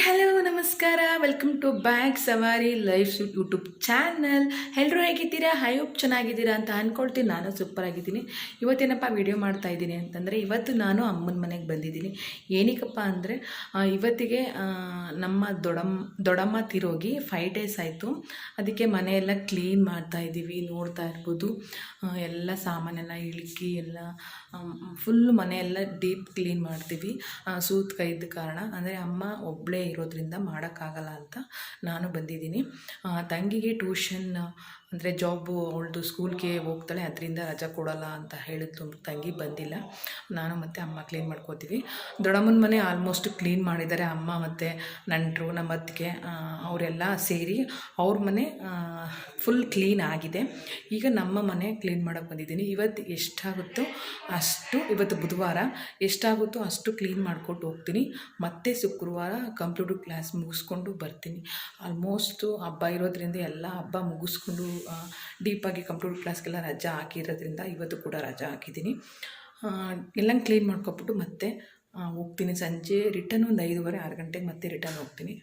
hello. ನಮಸ್ಕಾರ welcome to bag Savari life YouTube channel ಎಲ್ಲರೂ ಹೇಗಿದ್ದೀರಾ? ಹೈ ಹೋಪ್ ಚೆನ್ನಾಗಿದ್ದೀರಾ ಅಂತ ಅಂದ್ಕೊಳ್ತೀನಿ ನಾನು ಸೂಪರ್ ಆಗಿದ್ದೀನಿ. ಇವತ್ತೇನಪ್ಪ ವಿಡಿಯೋ ಮಾಡ್ತಾ ಇದ್ದೀನಿ ಅಂತಂದರೆ, ಇವತ್ತು ನಾನು ಅಮ್ಮನ ಮನೆಗೆ ಬಂದಿದ್ದೀನಿ. ಏನಕ್ಕಪ್ಪ ಅಂದರೆ ಇವತ್ತಿಗೆ ನಮ್ಮ ದೊಡಮ್ಮ ದೊಡಮ್ಮ ತಿರೋಗಿ ಫೈವ್ ಡೇಸ್ ಆಯಿತು. ಅದಕ್ಕೆ ಮನೆಯೆಲ್ಲ ಕ್ಲೀನ್ ಮಾಡ್ತಾ ಇದ್ದೀವಿ, ನೋಡ್ತಾ ಇರ್ಬೋದು. ಎಲ್ಲ ಸಾಮಾನೆಲ್ಲ ಇಳುಕಿ, ಎಲ್ಲ ಫುಲ್ ಮನೆಯೆಲ್ಲ ಡೀಪ್ ಕ್ಲೀನ್ ಮಾಡ್ತೀವಿ. ಸೂತ್ ಇದ್ದ ಕಾರಣ. ಅಂದರೆ ಅಮ್ಮ ಒಬ್ಬಳೇ ಇರೋದ್ರಿಂದ ಮಾಡೋಕ್ಕಾಗಲ್ಲ ಅಂತ ನಾನು ಬಂದಿದ್ದೀನಿ. ತಂಗಿಗೆ ಟ್ಯೂಷನ್ ಅಂದರೆ ಜಾಬು ಅವಳದು ಸ್ಕೂಲ್ಗೆ ಹೋಗ್ತಾಳೆ, ಅದರಿಂದ ರಜಾ ಕೊಡೋಲ್ಲ ಅಂತ ಹೇಳಿದ್ಲು ತಂಗಿ ಬಂದಿಲ್ಲ. ನಾನು ಮತ್ತು ಅಮ್ಮ ಕ್ಲೀನ್ ಮಾಡ್ಕೋತೀವಿ. ದೊಡ್ಡಮ್ಮನ ಮನೆ ಆಲ್ಮೋಸ್ಟ್ ಕ್ಲೀನ್ ಮಾಡಿದ್ದಾರೆ. ಅಮ್ಮ ಮತ್ತು ನಂಟರು, ನಮ್ಮ ಅತ್ತಿಗೆ ಅವರೆಲ್ಲ ಸೇರಿ ಅವ್ರ ಮನೆ ಫುಲ್ ಕ್ಲೀನ್ ಆಗಿದೆ. ಈಗ ನಮ್ಮ ಮನೆ ಕ್ಲೀನ್ ಮಾಡೋಕ್ಕೆ ಬಂದಿದ್ದೀನಿ. ಇವತ್ತು ಎಷ್ಟಾಗುತ್ತೋ ಅಷ್ಟು, ಇವತ್ತು ಬುಧವಾರ ಎಷ್ಟಾಗುತ್ತೋ ಅಷ್ಟು ಕ್ಲೀನ್ ಮಾಡ್ಕೊಟ್ಟು ಹೋಗ್ತೀನಿ. ಮತ್ತೆ ಶುಕ್ರವಾರ ಕಂಪ್ಯೂಟರ್ ಕ್ಲಾಸ್ ಮುಗಿಸ್ಕೊಂಡು ಬರ್ತೀನಿ. ಆಲ್ಮೋಸ್ಟು ಹಬ್ಬ ಇರೋದ್ರಿಂದ ಎಲ್ಲ ಹಬ್ಬ ಮುಗಿಸ್ಕೊಂಡು ಡೀಪಾಗಿ ಕಂಪ್ಯೂಟರ್ ಕ್ಲಾಸ್ಗೆಲ್ಲ ರಜಾ ಹಾಕಿರೋದ್ರಿಂದ ಇವತ್ತು ಕೂಡ ರಜಾ ಹಾಕಿದ್ದೀನಿ. ಎಲ್ಲ ಕ್ಲೀನ್ ಮಾಡ್ಕೊಬಿಟ್ಟು ಮತ್ತೆ ಹೋಗ್ತೀನಿ. ಸಂಜೆ ರಿಟರ್ನ್ ಒಂದು ಐದೂವರೆ, ಆರು ಗಂಟೆಗೆ ಮತ್ತೆ ರಿಟರ್ನ್ ಹೋಗ್ತೀನಿ.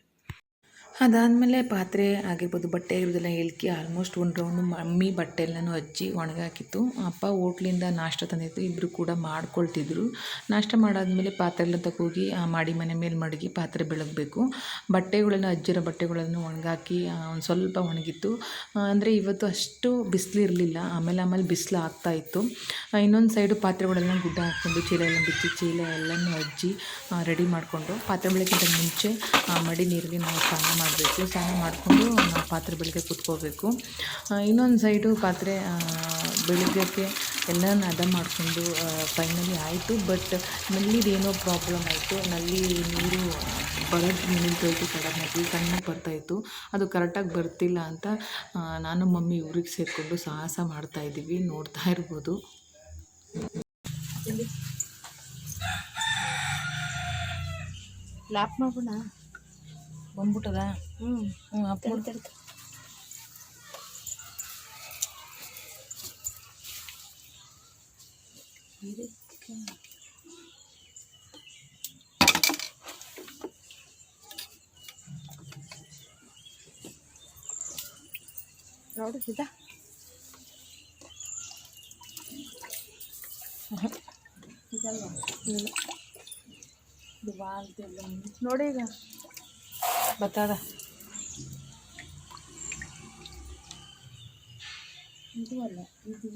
ಅದಾದಮೇಲೆ ಪಾತ್ರೆ ಆಗಿರ್ಬೋದು, ಬಟ್ಟೆ ಇರೋದೆಲ್ಲ ಹೇಳ್ಕಿ ಆಲ್ಮೋಸ್ಟ್ ಒಂದು ರೌಂಡು ಮಮ್ಮಿ ಬಟ್ಟೆ ಎಲ್ಲನೂ ಹಚ್ಚಿ ಒಣಗಾಕಿತ್ತು. ಅಪ್ಪ ಹೋಟ್ಲಿಂದ ನಾಷ್ಟ ತಂದಿತ್ತು ಇಬ್ಬರು ಕೂಡ ಮಾಡ್ಕೊಳ್ತಿದ್ರು. ನಾಷ್ಟ ಮಾಡಾದಮೇಲೆ ಪಾತ್ರೆ ಎಲ್ಲ ತಗೋಗಿ ಆ ಮಾಡಿ ಮನೆ ಮೇಲೆ ಮಡಗಿ ಪಾತ್ರೆ ಬೆಳಗಬೇಕು. ಬಟ್ಟೆಗಳನ್ನು ಅಜ್ಜಿರೋ ಬಟ್ಟೆಗಳನ್ನು ಒಣಗಾಕಿ ಒಂದು ಸ್ವಲ್ಪ ಒಣಗಿತ್ತು. ಅಂದರೆ ಇವತ್ತು ಅಷ್ಟು ಬಿಸಿಲು ಇರಲಿಲ್ಲ. ಆಮೇಲೆ ಆಮೇಲೆ ಬಿಸಿಲು ಆಗ್ತಾ ಇತ್ತು. ಇನ್ನೊಂದು ಸೈಡು ಪಾತ್ರೆಗಳೆಲ್ಲ ಗುಡ್ಡ ಹಾಕ್ಕೊಂಡು, ಚೀಲ ಎಲ್ಲ ಬಿಚ್ಚಿ, ಚೀಲ ಎಲ್ಲನೂ ಅಜ್ಜಿ ರೆಡಿ ಮಾಡಿಕೊಂಡು ಪಾತ್ರೆ ಬೆಳಗ್ಗೆ ಮುಂಚೆ ಮಡಿ ನೀರಿಗೆ ನಾವು ಸ್ನಾನ ಮಾಡಬೇಕು, ಸ್ನಾನ ಮಾಡಿಕೊಂಡು ನಾವು ಪಾತ್ರೆ ಬೆಳಗ್ಗೆ ಕುತ್ಕೋಬೇಕು. ಇನ್ನೊಂದು ಸೈಡು ಪಾತ್ರೆ ಬೆಳಗ್ಗೆಗೆ ಎಲ್ಲನ ಹದ ಮಾಡಿಕೊಂಡು ಫೈನಲಿ ಆಯಿತು. ಬಟ್ ನಲ್ಲಿದೇನೋ ಪ್ರಾಬ್ಲಮ್ ಆಯಿತು. ನಲ್ಲಿ ನೀರು ಬರೋದು ನಿಂತೋಯ್ತು ಸಡನ್ನಾಗಿ ಕಣ್ಣು ಬರ್ತಾಯಿತ್ತು ಅದು ಕರೆಕ್ಟಾಗಿ ಬರ್ತಿಲ್ಲ ಅಂತ ನಾನು ಮಮ್ಮಿ ಊರಿಗೆ ಸೇರಿಕೊಂಡು ಸಾಹಸ ಮಾಡ್ತಾಯಿದ್ದೀವಿ ನೋಡ್ತಾ ಇರ್ಬೋದು. ಲ್ಯಾಪ್ ಮಾಡೋಣ ಬಂದ್ಬಿಟ್ಟದ ಹ್ಞೂ ಹ್ಞೂ ಅಪ್ಪ ತಡ್ದು ನೋಡು ಇದಾ ಇದಲ್ವಾ ಇಲ್ಲ ಇದು ಬಾಲ್ದೆಲ್ಲ ನೋಡಿ ಈಗ ಬತ್ತದ. ಇದು ಅಲ್ಲ ಇದು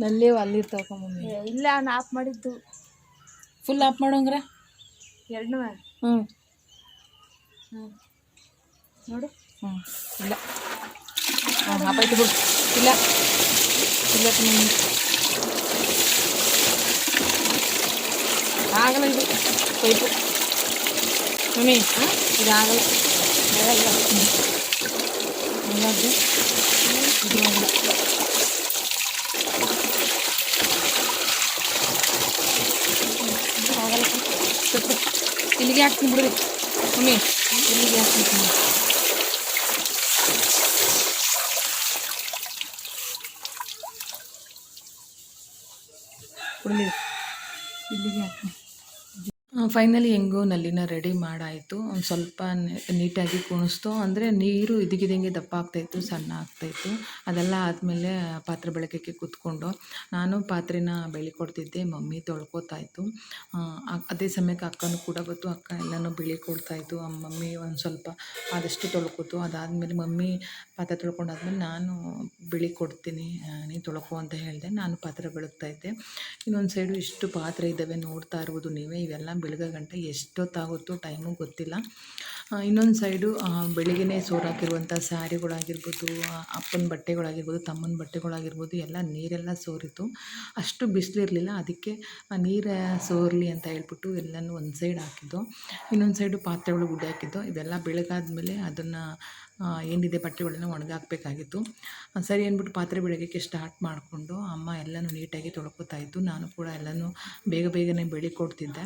ನಲ್ಲೇ ಅಲ್ಲಿರ್ತಾವ ಮಮ್ಮಿ ಇಲ್ಲ ನಾನು ಆಫ್ ಮಾಡಿದ್ದು. Full of ಮಾಡೋಂಗ್ರ? ಎರಡನೂ ಹ್ಞೂ ಹ್ಞೂ ನೋಡು. ಹ್ಞೂ ಇಲ್ಲ. ಹಾಂ ಆಯ್ತು ಬಿಡು. ಇಲ್ಲ. ಇಲ್ಲ ಆಗಲ್ಲ ಇದು. ಪೈಪು ಹಾಂ ಇದು ಆಗಲ್ಲ ಆಗಲ್ಲ ಹಂಗಾದ್ರೆ ಇದು ಆಗಲ್ಲ ಇದು ಆಗಲ್ಲ ಸ್ವಲ್ಪ ಇಲ್ಲಿಗೆ ಹಾಕ್ತೀನಿ ಬಿಡ್ರಿ ಮಮ್ಮಿ ಇಲ್ಲಿಗೆ ಹಾಕ್ತೀನಿ ಕುಡಿಲಿ ಇಲ್ಲಿಗೆ ಹಾಕಿ ಫೈನಲಿ ಹೆಂಗೋ ನಲ್ಲಿನ ರೆಡಿ ಮಾಡಾಯಿತು. ಒಂದು ಸ್ವಲ್ಪ ನೀಟಾಗಿ ಕುಣಿಸ್ತು. ಅಂದರೆ ನೀರು ಇದಿಗಿದಂಗೆ ದಪ್ಪ ಆಗ್ತಾಯಿತ್ತು ಸಣ್ಣ ಆಗ್ತಾಯಿತ್ತು. ಅದೆಲ್ಲ ಆದಮೇಲೆ ಪಾತ್ರೆ ಬೆಳಕಕ್ಕೆ ಕೂತ್ಕೊಂಡು ನಾನು ಪಾತ್ರೆನ ಬೆಳಿ ಕೊಡ್ತಿದ್ದೆ ಮಮ್ಮಿ ತೊಳ್ಕೊತಾ ಇತ್ತು ಅದೇ ಸಮಯಕ್ಕೆ ಅಕ್ಕನೂ ಕೂಡ ಬಂತು. ಅಕ್ಕ ಎಲ್ಲನೂ ಬೆಳಿ ಕೊಡ್ತಾಯಿತ್ತು. ಆ ಮಮ್ಮಿ ಒಂದು ಸ್ವಲ್ಪ ಆದಷ್ಟು ತೊಳ್ಕೊತು. ಅದಾದಮೇಲೆ ಮಮ್ಮಿ ಪಾತ್ರೆ ತೊಳ್ಕೊಂಡಾದ್ಮೇಲೆ ನಾನು ಬೆಳಿ ಕೊಡ್ತೀನಿ ಆ, ನೀನು ತೊಳ್ಕೊ ಅಂತ ಹೇಳಿದೆ. ನಾನು ಪಾತ್ರೆ ಬೆಳಗ್ತಾಯಿದ್ದೆ. ಇನ್ನೊಂದು ಸೈಡು ಇಷ್ಟು ಪಾತ್ರೆ ಇದ್ದಾವೆ ನೋಡ್ತಾ ಇರ್ಬೋದು ನೀವೇ. ಇವೆಲ್ಲ ಬೆಳಗ್ಗೆ ಗಂಟೆ ಎಷ್ಟೊತ್ತಾಗುತ್ತೋ ಟೈಮು ಗೊತ್ತಿಲ್ಲ. ಇನ್ನೊಂದು ಸೈಡು ಬೆಳಿಗ್ಗೆನೇ ಸೋರಾಕಿರುವಂಥ ಸ್ಯಾರಿಗಳಾಗಿರ್ಬೋದು ಅಪ್ಪನ ಬಟ್ಟೆಗಳಾಗಿರ್ಬೋದು ತಮ್ಮನ ಬಟ್ಟೆಗಳಾಗಿರ್ಬೋದು ಎಲ್ಲ ನೀರೆಲ್ಲ ಸೋರಿತು. ಅಷ್ಟು ಬಿಸಿಲಿರಲಿಲ್ಲ ಅದಕ್ಕೆ ನೀರು ಸೋರಲಿ ಅಂತ ಹೇಳ್ಬಿಟ್ಟು ಎಲ್ಲನೂ ಒಂದು ಸೈಡ್ ಹಾಕಿದ್ದು. ಇನ್ನೊಂದು ಸೈಡು ಪಾತ್ರೆಗಳು ಗುಡ್ಡೆ ಹಾಕಿದ್ದು. ಇದೆಲ್ಲ ಬೆಳಗಾದ್ಮೇಲೆ ಅದನ್ನು ಆ, ಏನಿದೆ ಬಟ್ಟೆಗಳನ್ನ ಒಣಗಾಕಬೇಕಾಗಿತ್ತು. ಸರಿ ಅಂದ್ಬಿಟ್ಟು ಪಾತ್ರೆ ಬೆಳಗ್ಗೆ ಸ್ಟಾರ್ಟ್ ಮಾಡಿಕೊಂಡು ಅಮ್ಮ ಎಲ್ಲನೂ ನೀಟಾಗಿ ತೊಳ್ಕೊತಾ ಇತ್ತು ನಾನು ಕೂಡ ಎಲ್ಲನೂ ಬೇಗ ಬೇಗನೆ ಬೆಳಿ ಕೊಡ್ತಿದ್ದೆ.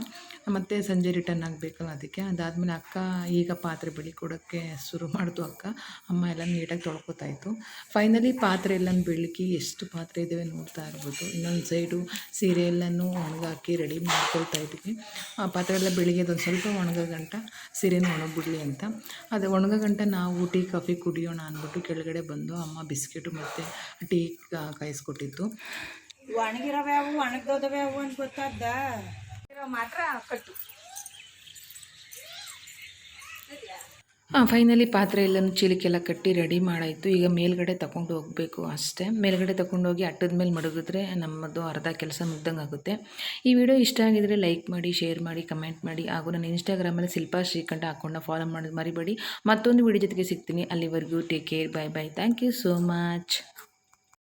ಮತ್ತು ಸಂಜೆ ರಿಟರ್ನ್ ಆಗಬೇಕಲ್ಲ ಅದಕ್ಕೆ. ಅದಾದಮೇಲೆ ಅಕ್ಕ ಈಗ ಪಾತ್ರೆ ಬೆಳಿ ಕೊಡೋಕ್ಕೆ ಶುರು ಮಾಡಿತು ಅಕ್ಕ. ಅಮ್ಮ ಎಲ್ಲ ನೀಟಾಗಿ ತೊಳ್ಕೊತಾ ಇತ್ತು ಫೈನಲಿ ಪಾತ್ರೆ ಎಲ್ಲ ಬೆಳಕಿ ಎಷ್ಟು ಪಾತ್ರೆ ಇದ್ದಾವೆ ನೋಡ್ತಾ ಇರ್ಬೋದು. ಇನ್ನೊಂದು ಸೈಡು ಸೀರೆ ಎಲ್ಲನೂ ಒಣಗಾಕಿ ರೆಡಿ ಮಾಡ್ಕೊಳ್ತಾ ಇದ್ವಿ. ಆ, ಪಾತ್ರೆ ಎಲ್ಲ ಬೆಳಿಗ್ಗೆ ಒಂದು ಸ್ವಲ್ಪ ಒಣಗೋ ಗಂಟ ಸೀರೆನೂ ಒಣಗಿಬಿಡ್ಲಿ ಅಂತ. ಅದು ಒಣಗೋ ಗಂಟ ನಾವು ಟೀ ಕಾಫಿ ಕುಡಿಯೋಣ ಅಂದ್ಬಿಟ್ಟು ಕೆಳಗಡೆ ಬಂದು ಅಮ್ಮ ಬಿಸ್ಕೆಟು ಮತ್ತು ಟೀ ಕಾಯಿಸ್ಕೊಟ್ಟಿತ್ತು ಒಣಗಿರವೆ ಅವು ಒಣಗ್ದೋದವೆ ಅವು ಅಂತ ಗೊತ್ತಾದ್ದ? ಮಾತ್ರ ಕಟ್ಟು. ಹಾಂ ಫೈನಲಿ ಪಾತ್ರೆ ಎಲ್ಲನೂ ಚೀಲಕ್ಕೆಲ್ಲ ಕಟ್ಟಿ ರೆಡಿ ಮಾಡಾಯಿತು. ಈಗ ಮೇಲ್ಗಡೆ ತಗೊಂಡು ಹೋಗಬೇಕು ಅಷ್ಟೇ. ಮೇಲ್ಗಡೆ ತಗೊಂಡೋಗಿ ಅಟ್ಟದ ಮೇಲೆ ಮಡಗಿದ್ರೆ ನಮ್ಮದು ಅರ್ಧ ಕೆಲಸ ಮುಗ್ದಂಗೆ ಆಗುತ್ತೆ. ಈ ವಿಡಿಯೋ ಇಷ್ಟ ಆಗಿದರೆ ಲೈಕ್ ಮಾಡಿ ಶೇರ್ ಮಾಡಿ ಕಮೆಂಟ್ ಮಾಡಿ. ಹಾಗೂ ನನ್ನ ಇನ್ಸ್ಟಾಗ್ರಾಮಲ್ಲಿ ಶಿಲ್ಪಾ ಶ್ರೀಕಂಠ ಹಾಕೊಂಡು ಫಾಲೋ ಮಾಡೋದು ಮರಿಬೇಡಿ. ಮತ್ತೊಂದು ವಿಡಿಯೋ ಜೊತೆಗೆ ಸಿಗ್ತೀನಿ. ಅಲ್ಲಿವರೆಗೂ take care bye bye thank you so much